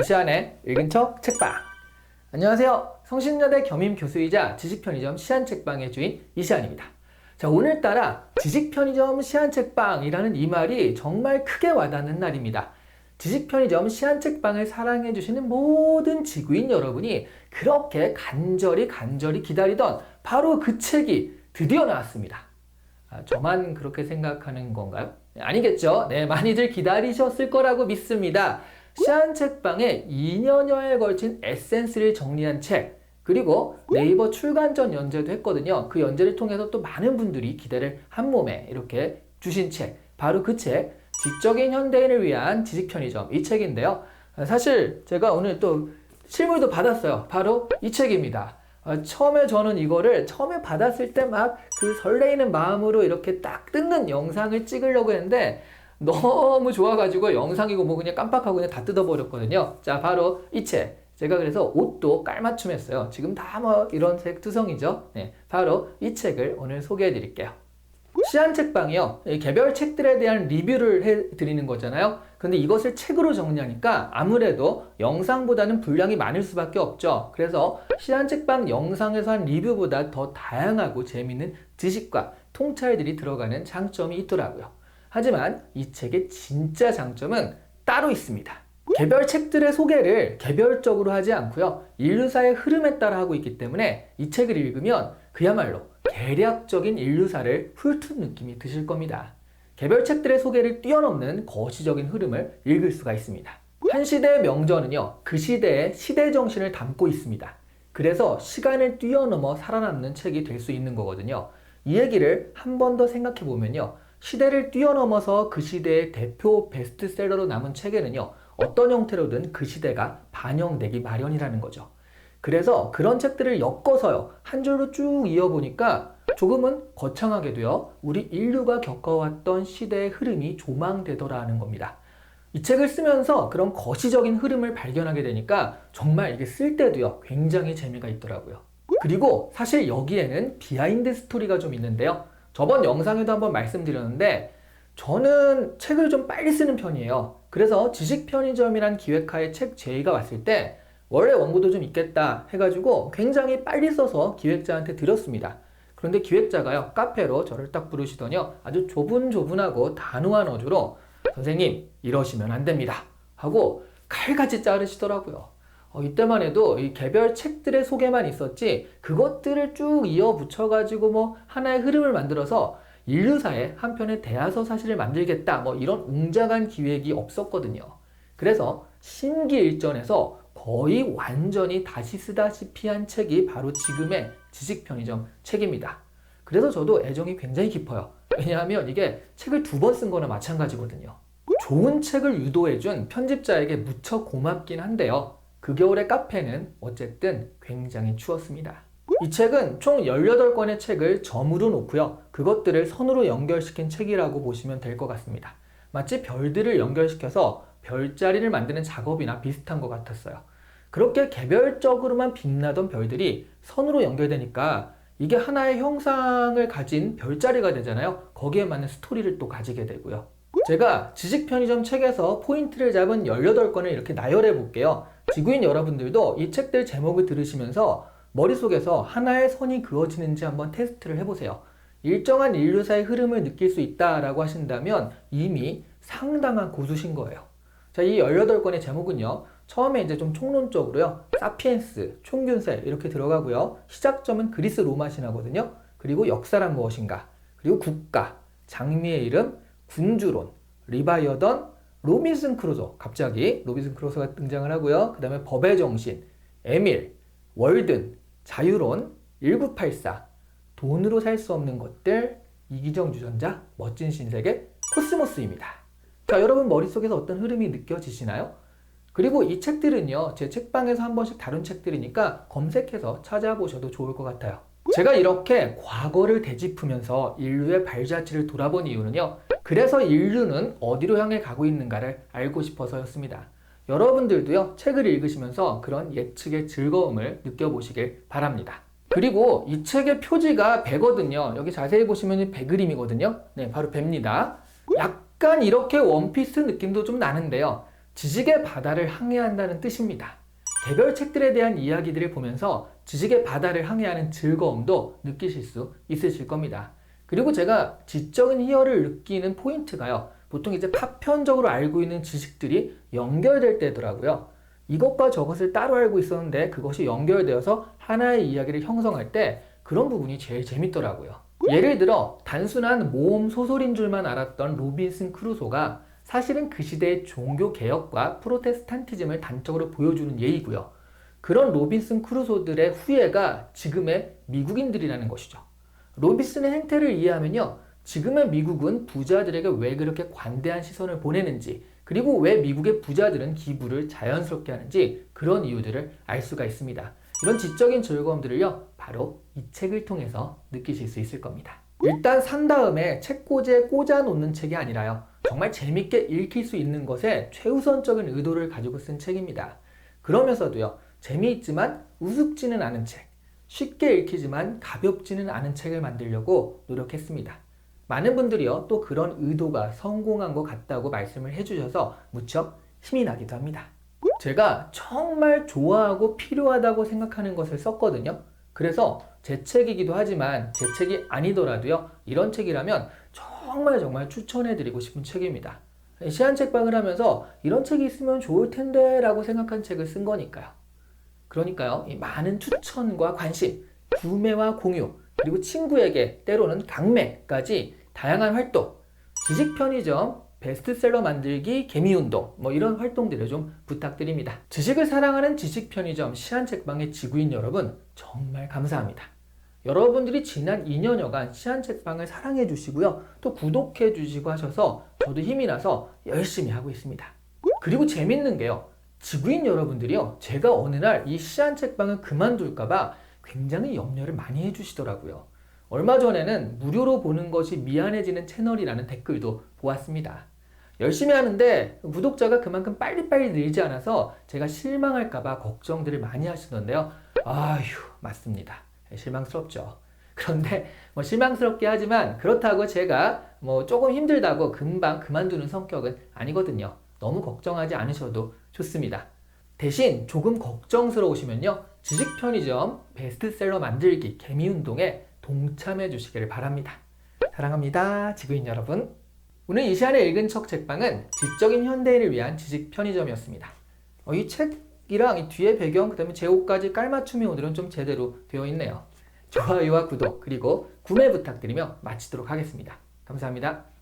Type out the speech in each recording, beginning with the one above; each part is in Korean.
이시안의 읽은 척 책방. 안녕하세요. 성신여대 겸임 교수이자 지식편의점 시안책방의 주인 이시안입니다. 자, 오늘따라 지식편의점 시안책방이라는 이 말이 정말 크게 와닿는 날입니다. 지식편의점 시안책방을 사랑해주시는 모든 지구인 여러분이 그렇게 간절히 간절히 기다리던 바로 그 책이 드디어 나왔습니다. 아, 저만 그렇게 생각하는 건가요? 네, 아니겠죠. 네, 많이들 기다리셨을 거라고 믿습니다. 시안 책방에 2년여에 걸친 에센스를 정리한 책, 그리고 네이버 출간 전 연재도 했거든요. 그 연재를 통해서 또 많은 분들이 기대를 한 몸에 이렇게 주신 책, 바로 그 책, 지적인 현대인을 위한 지식 편의점 이 책인데요. 아, 사실 제가 오늘 또 실물도 받았어요. 바로 이 책입니다. 아, 처음에 저는 이거를 처음에 받았을 때 막 그 설레이는 마음으로 이렇게 딱 뜯는 영상을 찍으려고 했는데 너무 좋아가지고 영상이고 뭐 그냥 깜빡하고 그냥 다 뜯어버렸거든요. 자, 바로 이 책. 제가 그래서 옷도 깔맞춤 했어요. 지금 다 뭐 이런 색 투성이죠. 네, 바로 이 책을 오늘 소개해 드릴게요. 시안 책방이요. 이 개별 책들에 대한 리뷰를 해 드리는 거잖아요. 근데 이것을 책으로 정리하니까 아무래도 영상보다는 분량이 많을 수밖에 없죠. 그래서 시안 책방 영상에서 한 리뷰보다 더 다양하고 재미있는 지식과 통찰들이 들어가는 장점이 있더라고요. 하지만 이 책의 진짜 장점은 따로 있습니다. 개별 책들의 소개를 개별적으로 하지 않고요. 인류사의 흐름에 따라 하고 있기 때문에 이 책을 읽으면 그야말로 대략적인 인류사를 훑은 느낌이 드실 겁니다. 개별 책들의 소개를 뛰어넘는 거시적인 흐름을 읽을 수가 있습니다. 한 시대의 명저는요, 그 시대의 시대 정신을 담고 있습니다. 그래서 시간을 뛰어넘어 살아남는 책이 될 수 있는 거거든요. 이 얘기를 한 번 더 생각해 보면요. 시대를 뛰어넘어서 그 시대의 대표 베스트셀러로 남은 책에는요, 어떤 형태로든 그 시대가 반영되기 마련이라는 거죠. 그래서 그런 책들을 엮어서요, 한 줄로 쭉 이어보니까 조금은 거창하게도요, 우리 인류가 겪어왔던 시대의 흐름이 조망되더라는 겁니다. 이 책을 쓰면서 그런 거시적인 흐름을 발견하게 되니까 정말 이게 쓸 때도요, 굉장히 재미가 있더라고요. 그리고 사실 여기에는 비하인드 스토리가 좀 있는데요. 저번 영상에도 한번 말씀드렸는데 저는 책을 좀 빨리 쓰는 편이에요. 그래서 지식 편의점이란 기획하에 책 제의가 왔을 때 원래 원고도 좀 있겠다 해가지고 굉장히 빨리 써서 기획자한테 드렸습니다. 그런데 기획자가요 카페로 저를 딱 부르시더니요 아주 조분조분하고 단호한 어조로 선생님 이러시면 안 됩니다 하고 칼같이 자르시더라고요. 어, 이때만 해도 이 개별 책들의 소개만 있었지 그것들을 쭉 이어 붙여가지고 뭐 하나의 흐름을 만들어서 인류사의 한 편의 대하서 사실을 만들겠다 뭐 이런 웅장한 기획이 없었거든요. 그래서 심기일전에서 거의 완전히 다시 쓰다시피 한 책이 바로 지금의 지식편의점 책입니다. 그래서 저도 애정이 굉장히 깊어요. 왜냐하면 이게 책을 두 번 쓴 거나 마찬가지거든요. 좋은 책을 유도해준 편집자에게 무척 고맙긴 한데요. 그 겨울의 카페는 어쨌든 굉장히 추웠습니다. 이 책은 총 18권의 책을 점으로 놓고요. 그것들을 선으로 연결시킨 책이라고 보시면 될 것 같습니다. 마치 별들을 연결시켜서 별자리를 만드는 작업이나 비슷한 것 같았어요. 그렇게 개별적으로만 빛나던 별들이 선으로 연결되니까 이게 하나의 형상을 가진 별자리가 되잖아요. 거기에 맞는 스토리를 또 가지게 되고요. 제가 지식 편의점 책에서 포인트를 잡은 18권을 이렇게 나열해 볼게요. 지구인 여러분들도 이 책들 제목을 들으시면서 머릿속에서 하나의 선이 그어지는지 한번 테스트를 해보세요. 일정한 인류사의 흐름을 느낄 수 있다라고 하신다면 이미 상당한 고수신 거예요. 자, 이 18권의 제목은요. 처음에 이제 좀 총론적으로요. 사피엔스, 총균세 이렇게 들어가고요. 시작점은 그리스 로마 신화거든요. 그리고 역사란 무엇인가? 그리고 국가, 장미의 이름, 군주론, 리바이어던, 로빈슨 크루소. 갑자기 로빈슨 크루소가 등장을 하고요. 그 다음에 법의 정신, 에밀, 월든, 자유론, 1984, 돈으로 살 수 없는 것들, 이기정 유전자, 멋진 신세계, 코스모스입니다. 자, 여러분 머릿속에서 어떤 흐름이 느껴지시나요? 그리고 이 책들은요, 제 책방에서 한 번씩 다룬 책들이니까 검색해서 찾아보셔도 좋을 것 같아요. 제가 이렇게 과거를 되짚으면서 인류의 발자취를 돌아본 이유는요, 그래서 인류는 어디로 향해 가고 있는가를 알고 싶어서였습니다. 여러분들도요, 책을 읽으시면서 그런 예측의 즐거움을 느껴보시길 바랍니다. 그리고 이 책의 표지가 배거든요. 여기 자세히 보시면 배 그림이거든요. 네, 바로 배입니다. 약간 이렇게 원피스 느낌도 좀 나는데요. 지식의 바다를 항해한다는 뜻입니다. 개별 책들에 대한 이야기들을 보면서 지식의 바다를 항해하는 즐거움도 느끼실 수 있으실 겁니다. 그리고 제가 지적인 희열을 느끼는 포인트가요. 보통 이제 파편적으로 알고 있는 지식들이 연결될 때더라고요. 이것과 저것을 따로 알고 있었는데 그것이 연결되어서 하나의 이야기를 형성할 때 그런 부분이 제일 재밌더라고요. 예를 들어 단순한 모험 소설인 줄만 알았던 로빈슨 크루소가 사실은 그 시대의 종교 개혁과 프로테스탄티즘을 단적으로 보여주는 예이고요. 그런 로빈슨 크루소들의 후예가 지금의 미국인들이라는 것이죠. 로빈슨의 행태를 이해하면요. 지금의 미국은 부자들에게 왜 그렇게 관대한 시선을 보내는지, 그리고 왜 미국의 부자들은 기부를 자연스럽게 하는지 그런 이유들을 알 수가 있습니다. 이런 지적인 즐거움들을요, 바로 이 책을 통해서 느끼실 수 있을 겁니다. 일단 산 다음에 책꽂이에 꽂아 놓는 책이 아니라요, 정말 재밌게 읽힐 수 있는 것에 최우선적인 의도를 가지고 쓴 책입니다. 그러면서도요, 재미있지만 우습지는 않은 책, 쉽게 읽히지만 가볍지는 않은 책을 만들려고 노력했습니다. 많은 분들이요, 또 그런 의도가 성공한 것 같다고 말씀을 해주셔서 무척 힘이 나기도 합니다. 제가 정말 좋아하고 필요하다고 생각하는 것을 썼거든요. 그래서 제 책이기도 하지만 제 책이 아니더라도요, 이런 책이라면 정말 정말 추천해드리고 싶은 책입니다. 시한책방을 하면서 이런 책이 있으면 좋을 텐데 라고 생각한 책을 쓴 거니까요. 그러니까요, 이 많은 추천과 관심, 구매와 공유, 그리고 친구에게 때로는 강매까지 다양한 활동, 지식 편의점, 베스트셀러 만들기, 개미운동, 뭐 이런 활동들을 좀 부탁드립니다. 지식을 사랑하는 지식 편의점 시한책방의 지구인 여러분, 정말 감사합니다. 여러분들이 지난 2년여간 시한책방을 사랑해 주시고요. 또 구독해 주시고 하셔서 저도 힘이 나서 열심히 하고 있습니다. 그리고 재밌는 게요. 지구인 여러분들이요. 제가 어느 날 이 시한책방을 그만둘까봐 굉장히 염려를 많이 해주시더라고요. 얼마 전에는 무료로 보는 것이 미안해지는 채널이라는 댓글도 보았습니다. 열심히 하는데 구독자가 그만큼 빨리빨리 늘지 않아서 제가 실망할까봐 걱정들을 많이 하시던데요. 아휴, 맞습니다. 실망스럽죠. 그런데 뭐 실망스럽게 하지만 그렇다고 제가 뭐 조금 힘들다고 금방 그만두는 성격은 아니거든요. 너무 걱정하지 않으셔도 좋습니다. 대신 조금 걱정스러우시면요. 지식 편의점 베스트셀러 만들기 개미운동에 동참해 주시기를 바랍니다. 사랑합니다. 지구인 여러분. 오늘 이 시간에 읽은 척 책방은 지적인 현대인을 위한 지식 편의점이었습니다. 어, 이 책이랑 이 뒤에 배경, 그 다음에 제목까지 깔맞춤이 오늘은 좀 제대로 되어 있네요. 좋아요와 구독, 그리고 구매 부탁드리며 마치도록 하겠습니다. 감사합니다.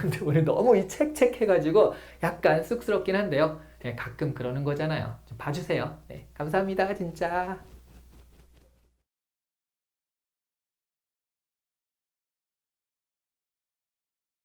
근데 오늘 너무 이 책책 해가지고 약간 쑥스럽긴 한데요. 네, 가끔 그러는 거잖아요. 좀 봐주세요. 네, 감사합니다, 진짜.